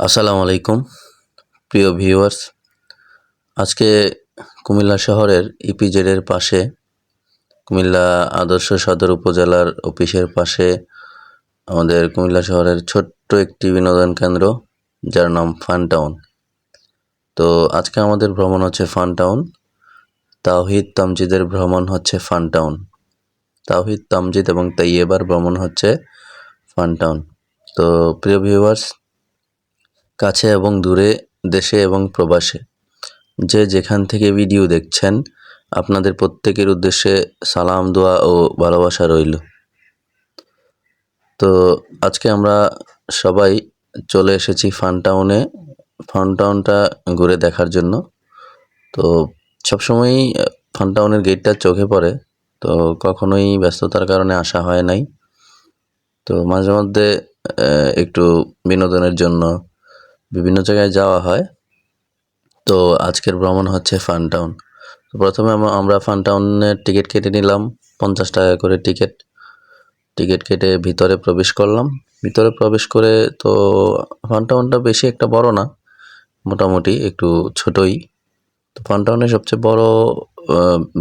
আসসালামু আলাইকুম, প্রিয় ভিউয়ার্স। আজকে কুমিল্লা শহরের ইপিজেডের পাশে, কুমিল্লা আদর্শ সদর উপজেলার অফিসের পাশে আমাদের কুমিল্লা শহরের ছোট্ট একটি বিনোদন কেন্দ্র, যার নাম ফান টাউন। তো আজকে আমাদের ভ্রমণ হচ্ছে ফান টাউন। তাওহিদ তামজিদের ভ্রমণ হচ্ছে ফান টাউন। তাওহিদ, তামজিদ এবং তাইয়েবার ভ্রমণ হচ্ছে ফান টাউন। তো প্রিয় ভিউয়ার্স কাছে এবং দূরে, দেশে এবং প্রবাসে। যে যেখান থেকে ভিডিও দেখছেন, আপনাদের প্রত্যেকের উদ্দেশ্যে সালাম, দোয়া ও ভালোবাসা রইল। তো আজকে আমরা সবাই চলে এসেছি ফান টাউনে ফান টাউনটা ঘুরে দেখার জন্য। তো সবসময়ই ফান টাউনের গেটটা চোখে পড়ে। তো কখনোই ব্যস্ততার কারণে আসা হয় নাই। তো মাঝে মধ্যে একটু বিনোদনের জন্য বিভিন্ন জায়গায় যাওয়া হয়। তো আজকের ভ্রমণ হচ্ছে ফান টাউন প্রথমে আমরা ফান টাউনের টিকিট কেটে নিলাম, পঞ্চাশ টাকা করে টিকিট। টিকিট কেটে ভিতরে প্রবেশ করলাম। ভিতরে প্রবেশ করে তো ফান টাউনটা বেশি একটা বড় না, মোটামুটি একটু ছোটই। তো ফান টাউনের সবচেয়ে বড়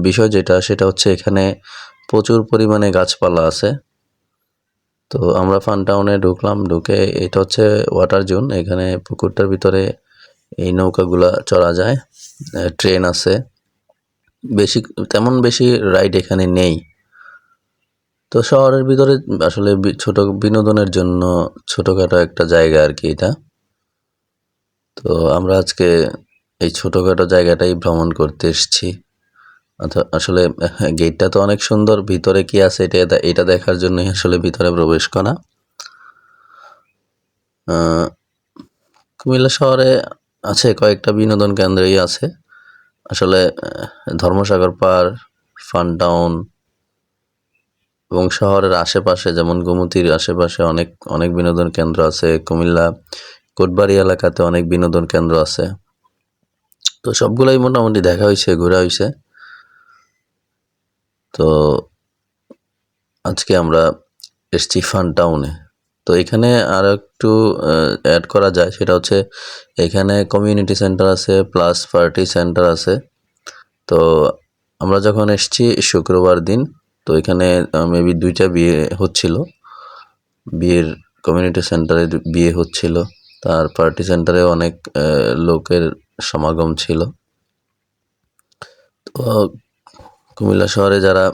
বিষয় যেটা, সেটা হচ্ছে এখানে প্রচুর পরিমাণে গাছপালা আছে। তো আমরা ফান টাউনে ঢুকলাম, ঢুকে এটা হচ্ছে ওয়াটার জোন এখানে পুকুরটার ভিতরে এই নৌকাগুলা চড়া যায় ট্রেন আছে। বেশি, তেমন বেশি রাইড এখানে নেই। তো শহরের ভিতরে আসলে ছোট বিনোদনের জন্য ছোটোখাটো একটা জায়গা আর কি এটা। তো আমরা আজকে এই ছোটোখাটো জায়গাটাই ভ্রমণ করতে এসেছি। অথ- আসলে গেটটা তো অনেক সুন্দর, ভিতরে কি আছে এটা এটা দেখার জন্যই আসলে ভিতরে প্রবেশ করা। কুমিল্লা শহরে আছে কয়েকটা বিনোদন কেন্দ্রই আছে। আসলে ধর্মসাগর পার, ফান টাউন এবং শহরের আশেপাশে, যেমন গোমতীর আশেপাশে অনেক অনেক বিনোদন কেন্দ্র আছে। কুমিল্লা, কোটবাড়ি এলাকাতে অনেক বিনোদন কেন্দ্র আছে। তো সবগুলোই মোটামুটি দেখা হয়েছে, ঘোরা হয়েছে। তো আজকে আমরা এসছি ফান টাউনে তো এখানে আর একটু অ্যাড করা যায়, সেটা হচ্ছে এখানে কমিউনিটি সেন্টার আছে প্লাস পার্টি সেন্টার আছে। তো আমরা যখন এসছি শুক্রবার দিন, তো এখানে মেবি দুইটা বিয়ে হচ্ছিল। বিয়ের কমিউনিটি সেন্টারে বিয়ে হচ্ছিল। তার পার্টি সেন্টারে অনেক লোকের সমাগম ছিল। তো কুমিল্লা শহরে যারা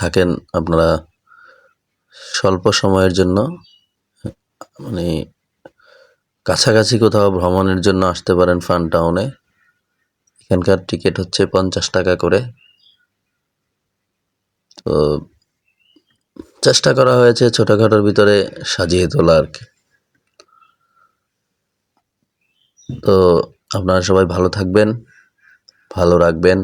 থাকেন, আপনারা স্বল্প সময়ের জন্য মানে কাছাকাছি কোথাও ভ্রমণের জন্য আসতে পারেন ফান টাউনে। এখানকার টিকিট হচ্ছে পঞ্চাশ টাকা করে। তো চেষ্টা করা হয়েছে ছোটোখাটোর ভিতরে সাজিয়ে তোলা আর কি তো আপনারা সবাই ভালো থাকবেন, ভালো রাখবেন।